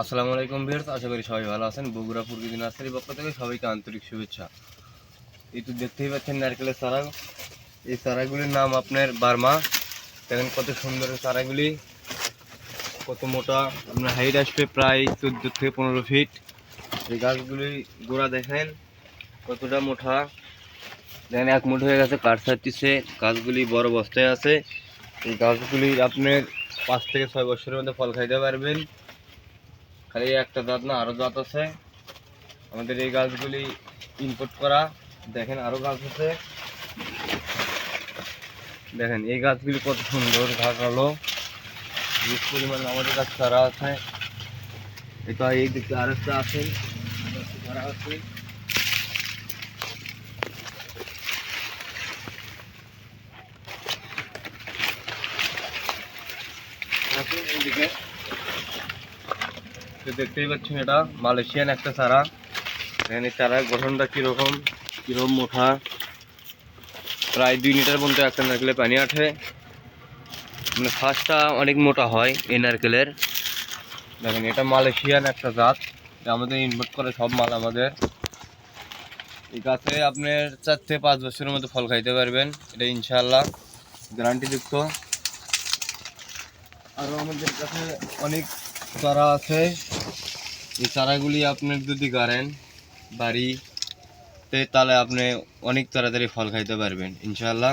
আসসালামু আলাইকুম ভিউয়ার্স, আশা করি সবাই ভালো আছেন। বগুড়া প্রকৃতি নার্সারি পক্ষ থেকে সবাইকে আন্তরিক শুভেচ্ছা। এই তো দেখতেই পাচ্ছেন নারকেলের চারা। এই চারাগুলির নাম আপনার বার্মা। দেখেন কত সুন্দর চারাগুলি। কত মোটা। আপনার হাইট আসবে প্রায় চোদ্দ থেকে পনেরো ফিট এই গাছগুলি গোড়া দেখেন, কতটা মোটা। দেখেন এক মুঠ হয়ে গেছে, কাঠ ছাড়তিছে। গাছগুলি বড় বস্তায় আছে। এই গাছগুলি আপনার পাঁচ থেকে ছয় বছরের মধ্যে ফল খাইতে পারবেন। খালি একটা জাত না আরও জাত আছে। আমাদের এই গাছগুলি ইনপুট করা। দেখেন আরও গাছ আছে। দেখেন, এই গাছগুলি কত সুন্দর, ঘাস হিউজ পরিমাণ আমাদের কাছে চারা আছে। এটা এই দিকে আরেকটা আছে। চারা আছে। এইদিকে তো দেখতেই পাচ্ছেন এটা, মালয়েশিয়ান একটা চারা। এখানে চারার গঠনটা কীরকম কীরকম মোটা। প্রায় দুই লিটার পর্যন্ত একটা নারকেলে পানি আঠে মানে ফার্স্টটা অনেক মোটা হয় এই নারকেলের। দেখেন, এটা মালয়েশিয়ান একটা জাত। আমাদের ইনভোট করে সব মাল আমাদের। এই গাছে আপনার চার থেকে পাঁচ বছরের মধ্যে ফল খাইতে পারবেন। এটা ইনশাল্লাহ গ্যারান্টিযুক্ত। আরও আমাদের কাছে অনেক চারা আছে। এই চারাগুলি আপনার যদি গাড়েন বাড়িতে তাহলে আপনি অনেক তাড়াতাড়ি ফল খাইতে পারবেন ইনশাল্লাহ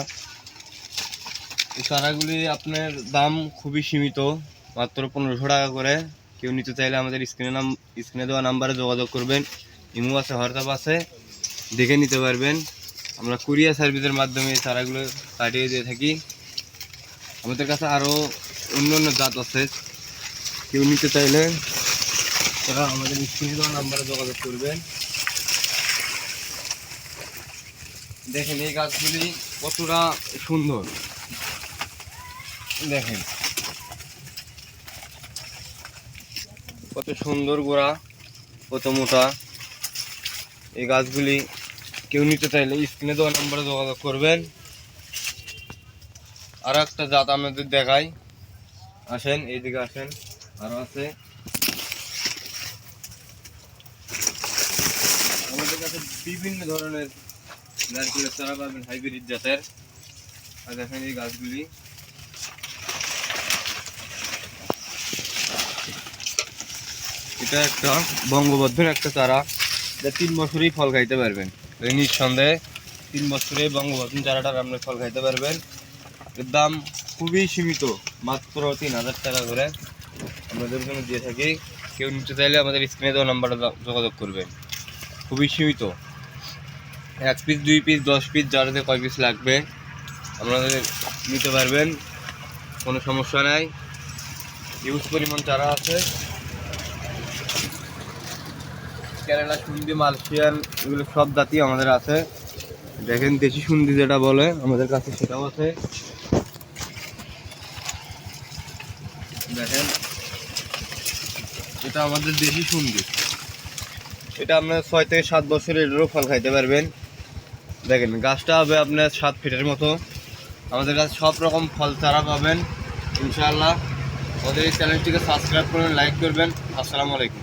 এই চারাগুলি আপনার দাম খুবই সীমিত, মাত্র পনেরোশো টাকা করে। কেউ নিতে চাইলে আমাদের স্ক্রিনে নাম, স্ক্রিনে দেওয়া নাম্বারে যোগাযোগ করবেন, ইমো আছে, হোয়াটসঅ্যাপ আছে, দেখে নিতে পারবেন। আমরা কুরিয়ার সার্ভিসের মাধ্যমে এই চারাগুলো কাটিয়ে দিয়ে থাকি। আমাদের কাছে আরও অন্য অন্য জাত আছে কেউ নিতে চাইলে তারা আমাদের স্ক্রিনে দেওয়া নাম্বারে যোগাযোগ করবেন। দেখেন এই গাছগুলি কতটা সুন্দর। দেখেন। কত সুন্দর গোড়া, কত মোটা। এই গাছগুলি কেউ নিতে চাইলে স্ক্রিনে দেওয়া নাম্বারে যোগাযোগ করবেন। আর একটা জাত আমাদের দেখাই। আসেন, এইদিকে আসেন। আরও আছে। আমাদের কাছে বিভিন্ন ধরনের নারকেলের চারা পাবেন হাইব্রিড জাতের। আর দেখেন এই গাছগুলি। এটা একটা বঙ্গবদ্ধর একটা চারা। যা তিন বছরেই ফল খাইতে পারবেন। নিঃসন্দেহে তিন বছরে বঙ্গবদ্ধ চারাটার আপনি ফল খাইতে পারবেন। এর দাম খুবই সীমিত, মাত্র তিন হাজার টাকা করে। আমাদের জন্য দিয়ে থাকি। কেউ নিতে চাইলে আমাদের স্ক্রিনে দেওয়া নাম্বারে যোগাযোগ করবেন। খুবই সীমিত। এক পিস দুই পিস দশ পিস যার যে কয় পিস লাগবে, আপনাদের নিতে পারবেন। কোনো সমস্যা নাই। ইউজ পরিমাণ চারা আছে। কেরালা, সুন্দি, মালয়েশিয়ান, এগুলো সব জাতি আমাদের আছে। দেখেন দেশি সুন্দি যেটা বলে, আমাদের কাছে সেটাও আছে। দেখেন, এটা আমাদের দেশি সুন্দর এটা আপনার ছয় থেকে সাত বছর এটারও ফল খাইতে পারবেন। দেখেন, গাছটা হবে আপনার সাত ফিটের মতো। আমাদের কাছে সব রকম ফল চারা পাবেন, ইনশাআল্লাহ। আমাদের এই চ্যানেলটিকে সাবস্ক্রাইব করবেন লাইক করবেন। আসসালামু আলাইকুম।